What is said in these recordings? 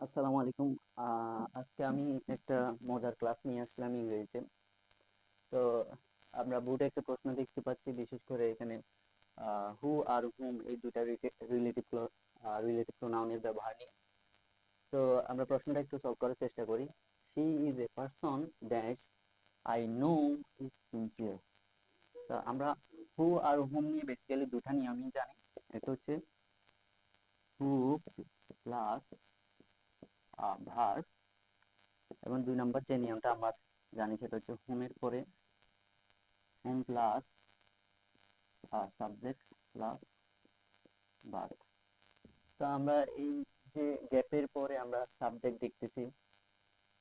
আসসালামু আলাইকুম। আজকে আমি একটা মজার ক্লাস নিয়ে আসলাম ইংরেজিতে। তো আমরা বোর্ডে একটা প্রশ্ন দেখতে পাচ্ছি, বিশেষ করে এখানে হু আর হুম এই দুটা রিলেটিভ রিলেটিভ প্রোনাউনের ব্যবহার নিয়ে। তো আমরা প্রশ্নটা একটু সলভ করার চেষ্টা করি। She is a person dash I know is sincere তো আমরা হু আর হুম নিয়ে বেসিক্যালি দুটা নিয়মই জানি। এটা হচ্ছে হু প্লাস ভার্ব এবং দুই নম্বর যে নিয়মটা আমরা জানি সেটা হচ্ছে হোমের পরে home plus subject plus verb তো আমরা এই যে গ্যাপের পরে আমরা সাবজেক্ট দেখতেছি,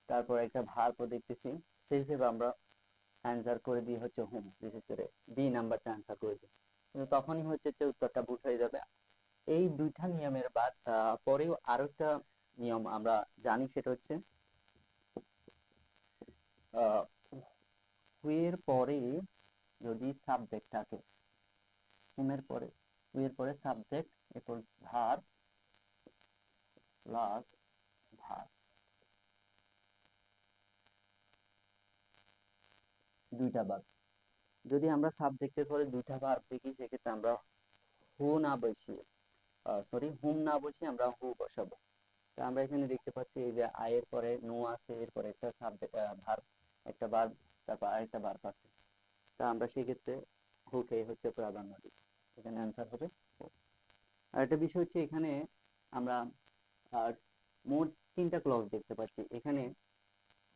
তারপর একটা ভার্বও দেখতেছি, সেই হিসেবে আমরা অ্যান্সার করে দিই হচ্ছে হোম বিশেষ করে বি নাম্বারটা অ্যান্সার করে দিই। কিন্তু তখনই হচ্ছে যে উত্তরটা ভুল হয়ে যাবে। এই দুইটা নিয়মের বাদ পরেও আরও একটা নিয়ম আমরা জানি সেটা হচ্ছে হুয়ের পরে যদি সাবজেক্ট থাকে হুমের পরে, হুয়ের পরে সাবজেক্ট এরপর ভার প্লাস ভার দুইটা বার যদি আমরা সাবজেক্টের পরে দুইটা বার দেখি, সেক্ষেত্রে আমরা হু না বসিয়ে সরি হুম না বসিয়ে আমরা হু বসাবো। তো আমরা এখানে দেখতে পাচ্ছি এই যে আয়ের পরে নো আছে এরপরে একটা সাবজেক্ট ভার্ব একটা ভার্ব তারপর আরেকটা ভার্ব আছে তা আমরা সেক্ষেত্রে হুকে হচ্ছে প্রাধান্য দিই। এখানে অ্যান্সার হবে আর একটা বিষয় হচ্ছে এখানে আমরা মোট তিনটা ক্লজ দেখতে পাচ্ছি। এখানে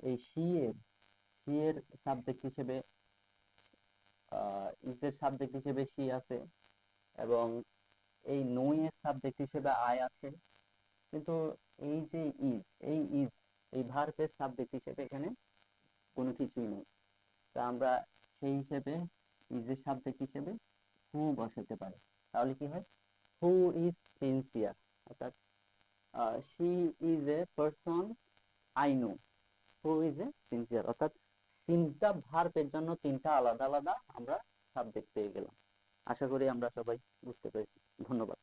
এই সি এর সি এর সাবজেক্ট হিসেবে ইজের সাবজেক্ট হিসেবে সি আছে এবং এই নো এর সাবজেক্ট হিসেবে আয় আছে। কিন্তু এই যে ইজ এই ইজ এই ভার্বের সাবজেক্ট হিসেবে এখানে কোনো কিছুই নেই। তা আমরা সেই হিসেবে ইজের সাবজেক্ট হিসেবে হু বসাতে পারি। তাহলে কি হয়? হু ইজ সিনসিয়ার অর্থাৎ she is a person I know who is a sincere অর্থাৎ, তিনটা ভার্বের জন্য তিনটা আলাদা আলাদা আমরা সাবজেক্ট পেয়ে গেলাম। আশা করি আমরা সবাই বুঝতে পেরেছি। ধন্যবাদ।